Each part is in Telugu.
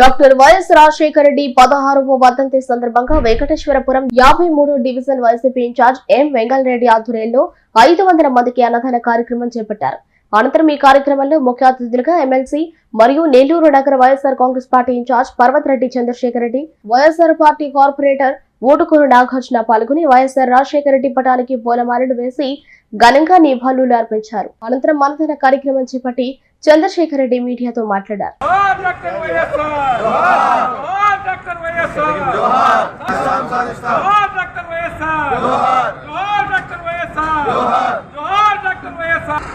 డాక్టర్ వైఎస్ రాజశేఖర రెడ్డి పదహారవ వర్ధంతి సందర్భంగా వెంకటేశ్వరపురం యాభై మూడో division YCP incharge M Vengalreddy ఆధ్వర్యంలో ఐదు వందల మందికి అన్నదాన కార్యక్రమం చేపట్టారు. అనంతరం ఈ కార్యక్రమంలో ముఖ్య అతిథులుగా ఎమ్మెల్సీ మరియు నెల్లూరు నగర YSR Congress party incharge Parvathareddy Chandrasekhar Reddy YSR party corporator Utukuru Nagarjuna పాల్గొని వైఎస్ఆర్ రాజశేఖర రెడ్డి పటానికి పూలమాలలు వేసి ఘనంగా నివాళులు అర్పించారు అనంతరం మనదన కార్యక్రమం చేపట్టి చంద్రశేఖర్ రెడ్డి మీడియాతో మాట్లాడారు వైఎస్ఆర్ జోహార్ డాక్టర్ వైఎస్ఆర్ జోహార్ డాక్టర్ వైఎస్ఆర్ జోహార్ డాక్టర్ వైఎస్ఆర్ జోహార్ doctor YSR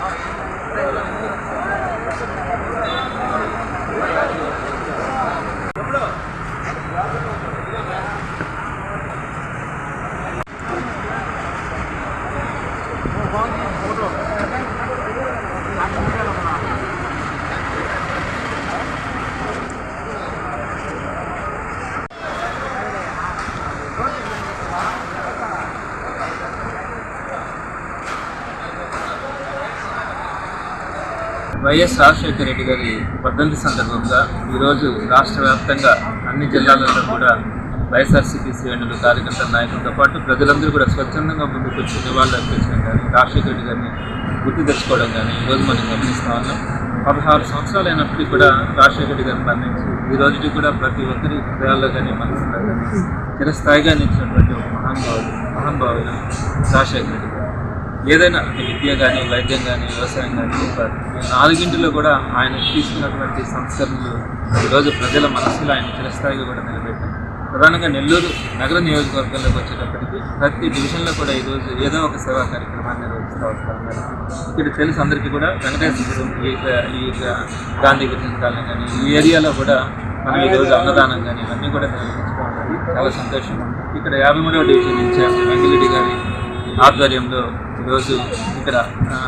YS Rajasekhara Reddy గారి వర్ధంతి సందర్భంగా ఈరోజు రాష్ట్ర వ్యాప్తంగా అన్ని జిల్లాలలో కూడా వైఎస్ఆర్సీపీ శ్రేణులు కార్యకర్తల నాయకులతో పాటు ప్రజలందరూ కూడా స్వచ్ఛందంగా ముందుకు వచ్చి నివాళులు అర్పించడం కానీ రాజశేఖర రెడ్డి గారిని గుర్తు తెచ్చుకోవడం కానీ ఈరోజు మనం గమనిస్తూ ఉన్నాం. పదహారు సంవత్సరాలు అయినప్పటికీ కూడా రాజశేఖర రెడ్డి గారిని మరణించి ఈ రోజుకి కూడా ప్రతి ఒక్కరి హృదయాల్లో కానీ మనసులో కానీ చిరస్థాయిగా నిలిచినటువంటి ఒక మహానుభావులు మహానుభావులు రాజశేఖర రెడ్డి గారు. ఏదైనా విద్య కానీ వైద్యం కానీ వ్యవసాయం కానీ నాలుగింటిలో కూడా ఆయన తీసుకున్నటువంటి సంస్కరణలు ఈరోజు ప్రజల మనసులో ఆయన చిరస్థాయిగా కూడా నిలబెట్టారు. ప్రధానంగా నెల్లూరు నగర నియోజకవర్గంలోకి వచ్చేటప్పటికి ప్రతి డివిజన్లో కూడా ఈరోజు ఏదో ఒక సేవా కార్యక్రమాన్ని నిర్వహిస్తూ వస్తూ ఉన్నారు ఇక్కడ తెలుసు అందరికీ కూడా వెంకటేశ్వరం ఈ ఈ గాంధీ గిరిజన కానీ ఈ ఏరియాలో కూడా మనం ఈరోజు అన్నదానం కానీ ఇవన్నీ కూడా నిర్వహించుకోవాలి చాలా సంతోషం ఇక్కడ యాభై మూడవ డివిజన్ ఇన్ఛార్జ్ వెంకరెడ్డి గారి ఆధ్వర్యంలో ఈరోజు ఇక్కడ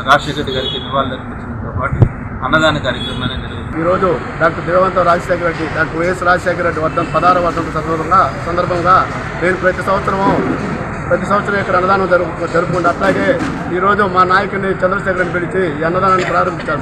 రాజశేఖర్ గారికి నివాళులు అర్పించడంతో పాటు అన్నదాన కార్యక్రమాన్ని నిర్వహించారు. ఈరోజు డాక్టర్ దేవవంతం రాజశేఖర రెడ్డి డాక్టర్ వైఎస్ రాజశేఖర రెడ్డి వర్ధం పదహారు వర్ధంతి సందర్భంగా సందర్భంగా నేను ప్రతి సంవత్సరము ప్రతి సంవత్సరం ఇక్కడ అన్నదానం జరుపు జరుపుకుంటూ అట్లాగే ఈరోజు మా నాయకుడిని చంద్రశేఖర్ పిలిచి ఈ అన్నదానాన్ని ప్రారంభించారు